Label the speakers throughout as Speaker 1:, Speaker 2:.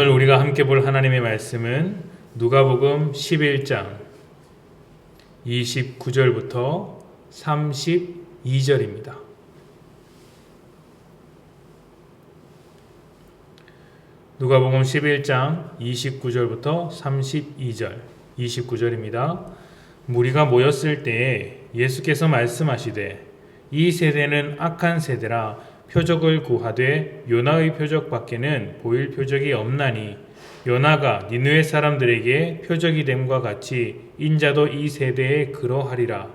Speaker 1: 오늘 우리가 함께 볼 하나님의 말씀은 누가복음 11장 29절부터 32절입니다. 누가복음 11장 29절부터 32절 29절입니다. 무리가 모였을 때에 예수께서 말씀하시되 이 세대는 악한 세대라 표적을 구하되 요나의 표적 밖에는 보일 표적이 없나니 요나가 니느웨 사람들에게 표적이 됨과 같이 인자도 이 세대에 그러하리라.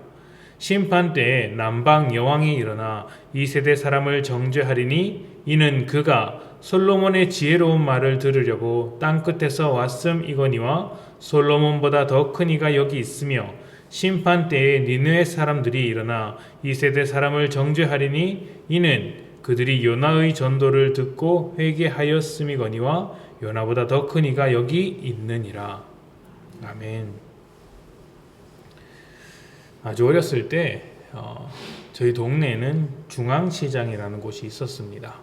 Speaker 1: 심판 때에 남방 여왕이 일어나 이 세대 사람을 정죄하리니 이는 그가 솔로몬의 지혜로운 말을 들으려고 땅 끝에서 왔음 이거니와 솔로몬보다 더 큰 이가 여기 있으며 심판 때에 니느웨 사람들이 일어나 이 세대 사람을 정죄하리니 이는 그들이 요나의 전도를 듣고 회개하였음이거니와 요나보다 더 큰 이가 여기 있느니라. 아멘. 아주 어렸을 때 어, 저희 동네에는 중앙시장이라는 곳이 있었습니다.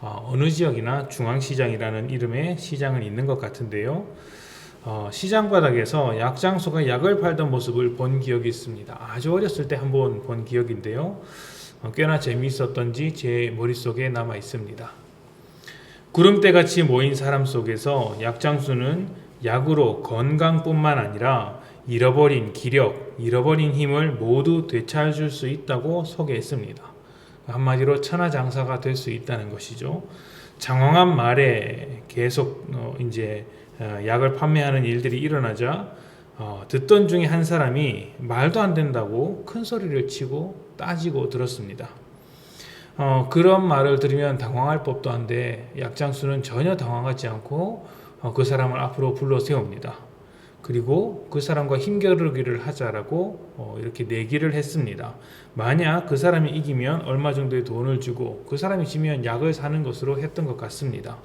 Speaker 1: 어, 어느 지역이나 중앙시장이라는 이름의 시장은 있는 것 같은데요. 어, 시장 바닥에서 약장소가 약을 팔던 모습을 본 기억이 있습니다. 아주 어렸을 때 한번 본 기억인데요. 어, 꽤나 재미있었던지 제 머릿속에 남아 있습니다. 구름대 같이 모인 사람 속에서 약장수는 약으로 건강뿐만 아니라 잃어버린 기력, 잃어버린 힘을 모두 되찾을 수 있다고 소개했습니다. 한마디로 천하장사가 될 수 있다는 것이죠. 장황한 말에 계속 어, 이제 어, 약을 판매하는 일들이 일어나자 어, 듣던 중에 한 사람이 말도 안 된다고 큰 소리를 치고 따지고 들었습니다. 어, 그런 말을 들으면 당황할 법도 한데 약장수는 전혀 당황하지 않고 어, 그 사람을 앞으로 불러 세웁니다. 그리고 그 사람과 힘겨루기를 하자라고 어, 이렇게 내기를 했습니다. 만약 그 사람이 이기면 얼마 정도의 돈을 주고 그 사람이 지면 약을 사는 것으로 했던 것 같습니다.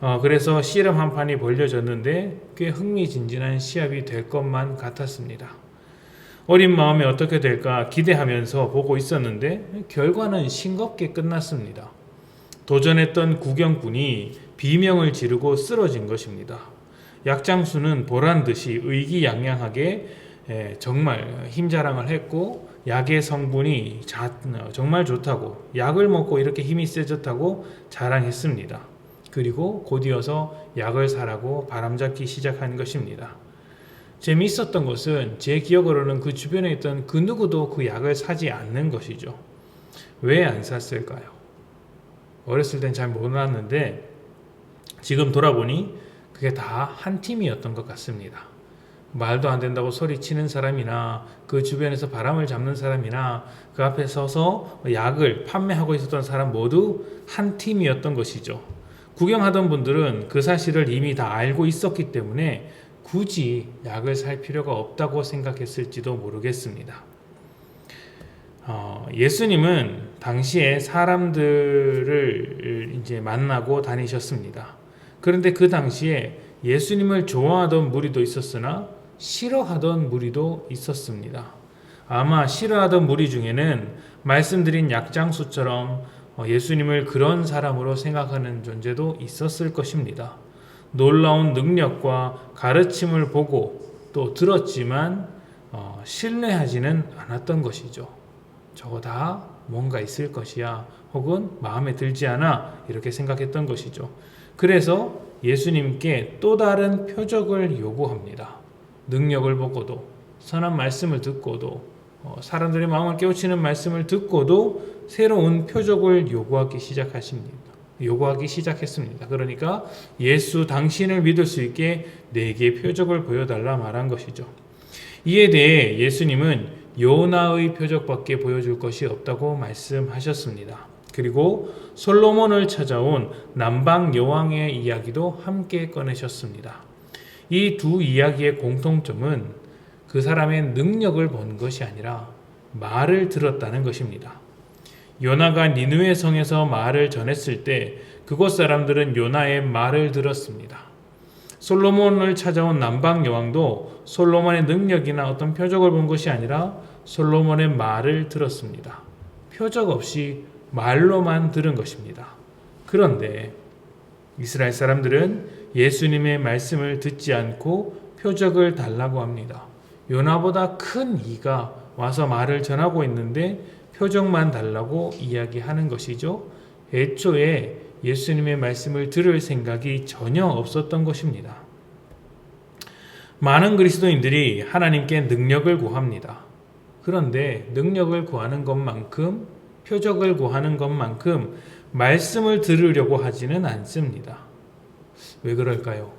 Speaker 1: 어, 그래서 씨름 한 판이 벌려졌는데 꽤 흥미진진한 시합이 될 것만 같았습니다. 어린 마음에 어떻게 될까 기대하면서 보고 있었는데 결과는 싱겁게 끝났습니다. 도전했던 구경꾼이 비명을 지르고 쓰러진 것입니다. 약장수는 보란 듯이 의기양양하게 에, 정말 힘 자랑을 했고 약의 성분이 자, 어, 정말 좋다고 약을 먹고 이렇게 힘이 세졌다고 자랑했습니다. 그리고 곧이어서 약을 사라고 바람잡기 시작한 것입니다. 재미있었던 것은 제 기억으로는 그 주변에 있던 그 누구도 그 약을 사지 않는 것이죠. 왜 안 샀을까요? 어렸을 땐 잘 몰랐는데 지금 돌아보니 그게 다 한 팀이었던 것 같습니다. 말도 안 된다고 소리치는 사람이나 그 주변에서 바람을 잡는 사람이나 그 앞에 서서 약을 판매하고 있었던 사람 모두 한 팀이었던 것이죠. 구경하던 분들은 그 사실을 이미 다 알고 있었기 때문에 굳이 약을 살 필요가 없다고 생각했을지도 모르겠습니다. 어, 예수님은 당시에 사람들을 이제 만나고 다니셨습니다. 그런데 그 당시에 예수님을 좋아하던 무리도 있었으나 싫어하던 무리도 있었습니다. 아마 싫어하던 무리 중에는 말씀드린 약장수처럼 어, 예수님을 그런 사람으로 생각하는 존재도 있었을 것입니다. 놀라운 능력과 가르침을 보고 또 들었지만 어, 신뢰하지는 않았던 것이죠. 저거 다 뭔가 있을 것이야 혹은 마음에 들지 않아 이렇게 생각했던 것이죠. 그래서 예수님께 또 다른 표적을 요구합니다. 능력을 보고도 선한 말씀을 듣고도 어, 사람들의 마음을 깨우치는 말씀을 듣고도 새로운 표적을 요구하기 시작하십니다. 요구하기 시작했습니다. 그러니까 예수 당신을 믿을 수 있게 내게 표적을 보여달라 말한 것이죠. 이에 대해 예수님은 요나의 표적밖에 보여줄 것이 없다고 말씀하셨습니다. 그리고 솔로몬을 찾아온 남방 여왕의 이야기도 함께 꺼내셨습니다. 이 두 이야기의 공통점은 그 사람의 능력을 본 것이 아니라 말을 들었다는 것입니다. 요나가 니누의 성에서 말을 전했을 때 그곳 사람들은 요나의 말을 들었습니다. 솔로몬을 찾아온 남방 여왕도 솔로몬의 능력이나 어떤 표적을 본 것이 아니라 솔로몬의 말을 들었습니다. 표적 없이 말로만 들은 것입니다. 그런데 이스라엘 사람들은 예수님의 말씀을 듣지 않고 표적을 달라고 합니다. 요나보다 큰 이가 와서 말을 전하고 있는데 표적만 달라고 이야기하는 것이죠. 애초에 예수님의 말씀을 들을 생각이 전혀 없었던 것입니다. 많은 그리스도인들이 하나님께 능력을 구합니다. 그런데 능력을 구하는 것만큼 표적을 구하는 것만큼 말씀을 들으려고 하지는 않습니다. 왜 그럴까요?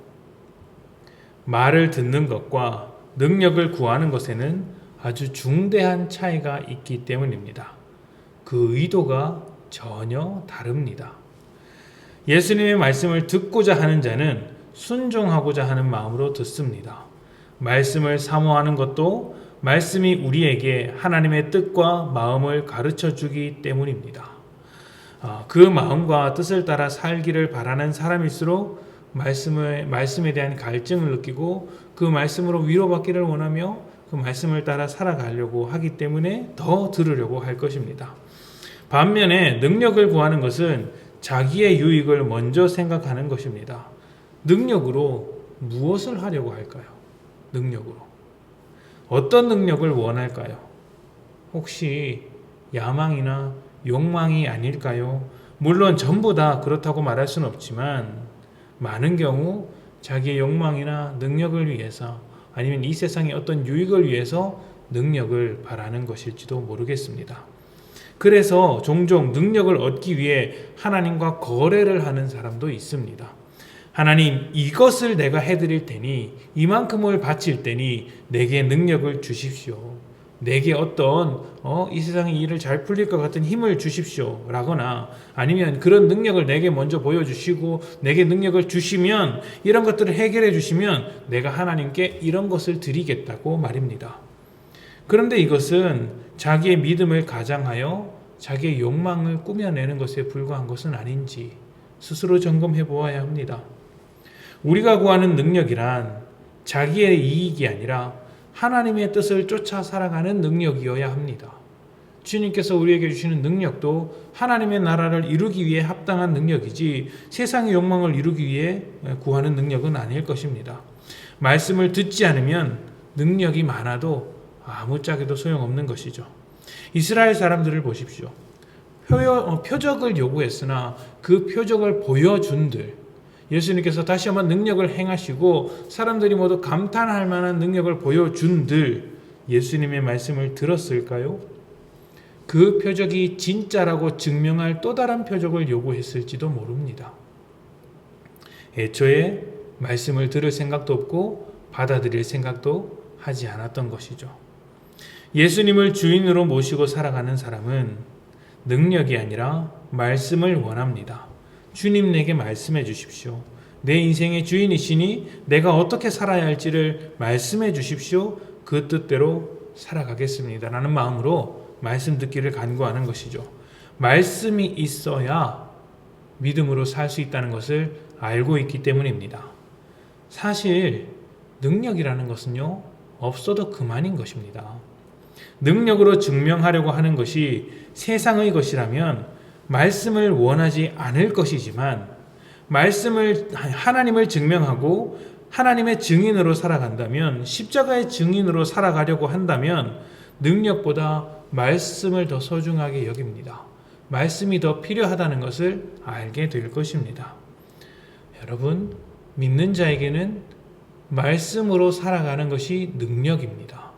Speaker 1: 말을 듣는 것과 능력을 구하는 것에는 아주 중대한 차이가 있기 때문입니다. 그 의도가 전혀 다릅니다. 예수님의 말씀을 듣고자 하는 자는 순종하고자 하는 마음으로 듣습니다. 말씀을 사모하는 것도 말씀이 우리에게 하나님의 뜻과 마음을 가르쳐 주기 때문입니다. 아, 그 마음과 뜻을 따라 살기를 바라는 사람일수록 말씀을, 말씀에 대한 갈증을 느끼고 그 말씀으로 위로받기를 원하며 그 말씀을 따라 살아가려고 하기 때문에 더 들으려고 할 것입니다. 반면에 능력을 구하는 것은 자기의 유익을 먼저 생각하는 것입니다. 능력으로 무엇을 하려고 할까요? 능력으로. 어떤 능력을 원할까요? 혹시 야망이나 욕망이 아닐까요? 물론 전부 다 그렇다고 말할 수는 없지만 많은 경우 자기의 욕망이나 능력을 위해서 아니면 이 세상의 어떤 유익을 위해서 능력을 바라는 것일지도 모르겠습니다. 그래서 종종 능력을 얻기 위해 하나님과 거래를 하는 사람도 있습니다. 하나님, 이것을 내가 해드릴 테니, 이만큼을 바칠 테니, 내게 능력을 주십시오. 내게 어떤 어, 이 세상의 일을 잘 풀릴 것 같은 힘을 주십시오. 라거나 아니면 그런 능력을 내게 먼저 보여주시고 내게 능력을 주시면 이런 것들을 해결해 주시면 내가 하나님께 이런 것을 드리겠다고 말입니다. 그런데 이것은 자기의 믿음을 가장하여 자기의 욕망을 꾸며내는 것에 불과한 것은 아닌지 스스로 점검해 보아야 합니다. 우리가 구하는 능력이란 자기의 이익이 아니라 하나님의 뜻을 쫓아 살아가는 능력이어야 합니다. 주님께서 우리에게 주시는 능력도 하나님의 나라를 이루기 위해 합당한 능력이지 세상의 욕망을 이루기 위해 구하는 능력은 아닐 것입니다. 말씀을 듣지 않으면 능력이 많아도 아무짝에도 소용없는 것이죠. 이스라엘 사람들을 보십시오. 어, 표적을 요구했으나 그 표적을 보여준들 예수님께서 다시 한번 능력을 행하시고 사람들이 모두 감탄할 만한 능력을 보여준들 예수님의 말씀을 들었을까요? 그 표적이 진짜라고 증명할 또 다른 표적을 요구했을지도 모릅니다. 애초에 말씀을 들을 생각도 없고 받아들일 생각도 하지 않았던 것이죠. 예수님을 주인으로 모시고 살아가는 사람은 능력이 아니라 말씀을 원합니다. 주님 내게 말씀해 주십시오. 내 인생의 주인이시니 내가 어떻게 살아야 할지를 말씀해 주십시오. 그 뜻대로 살아가겠습니다. 라는 마음으로 말씀 듣기를 간구하는 것이죠. 말씀이 있어야 믿음으로 살 수 있다는 것을 알고 있기 때문입니다. 사실 능력이라는 것은요, 없어도 그만인 것입니다. 능력으로 증명하려고 하는 것이 세상의 것이라면 말씀을 원하지 않을 것이지만 말씀을 하나님을 증명하고 하나님의 증인으로 살아간다면 십자가의 증인으로 살아가려고 한다면 능력보다 말씀을 더 소중하게 여깁니다. 말씀이 더 필요하다는 것을 알게 될 것입니다. 여러분, 믿는 자에게는 말씀으로 살아가는 것이 능력입니다.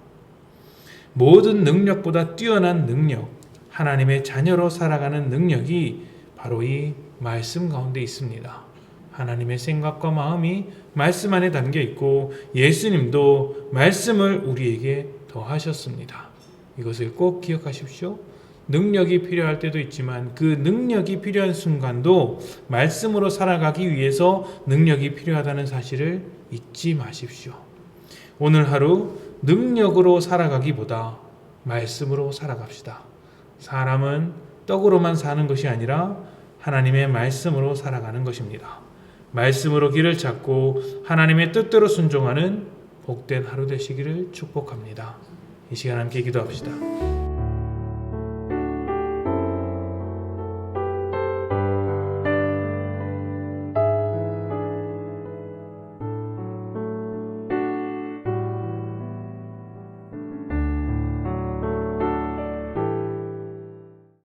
Speaker 1: 모든 능력보다 뛰어난 능력, 하나님의 자녀로 살아가는 능력이 바로 이 말씀 가운데 있습니다. 하나님의 생각과 마음이 말씀 안에 담겨 있고 예수님도 말씀을 우리에게 더하셨습니다. 이것을 꼭 기억하십시오. 능력이 필요할 때도 있지만 그 능력이 필요한 순간도 말씀으로 살아가기 위해서 능력이 필요하다는 사실을 잊지 마십시오. 오늘 하루 능력으로 살아가기보다 말씀으로 살아갑시다. 사람은 떡으로만 사는 것이 아니라 하나님의 말씀으로 살아가는 것입니다. 말씀으로 길을 찾고 하나님의 뜻대로 순종하는 복된 하루 되시기를 축복합니다. 이 시간 함께 기도합시다.